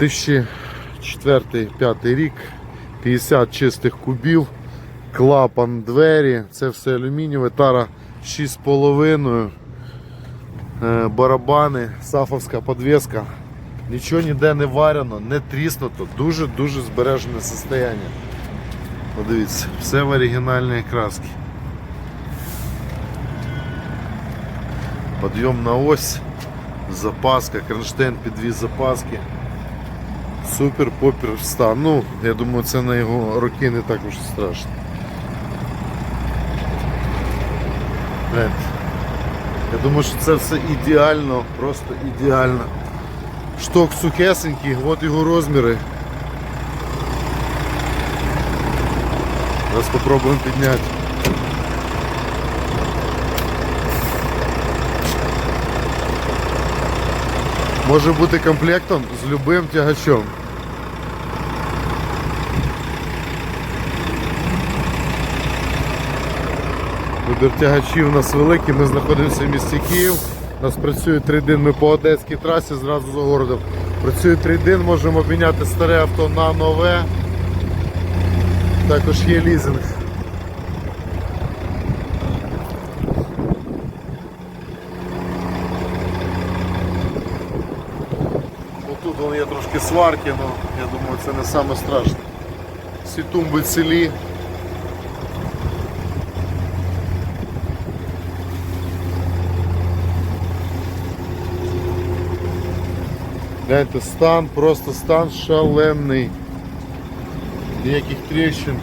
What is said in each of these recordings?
2004-2005 рік, 50 чистих кубів, клапан двері, це все алюмінієве, тара 6,5, е, барабани, сафовська подвеска. Нічого ніде не варено, не тріснуто, дуже-дуже збережене состояние. Подивіться, все в оригінальній краски. Подйомна ось, запаска, кронштейн під дві запаски. Супер попір стан. Ну, я думаю, це на його роки не так уж страшно. Я думаю, що це все ідеально, просто ідеально. Шток сухесенький, от його розміри. Зараз спробуємо підняти. Може бути комплектом з любим тягачом. Вибір тягачів у нас великий, ми знаходимося в місті Київ. У нас працює трейдин, ми по Одеській трасі зразу за городом. Працює трейдин, можемо обміняти старе авто на нове. Також є лізинг. Тут є трошки сварки, але я думаю це не саме страшне. Всі тумби цілі. Гляньте, стан, просто стан шалений. Ніяких тріщин,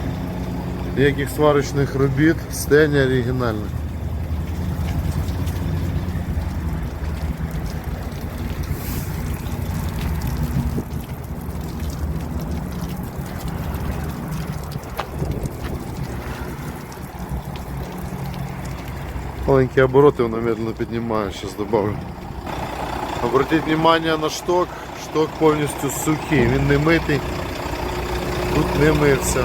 ніяких сварочних робіт, стеня оригінальна. Маленькие обороты он медленно поднимаю, сейчас добавлю. Обратіть внимание на шток, шток повністю сухий, він не митий, тут не мився.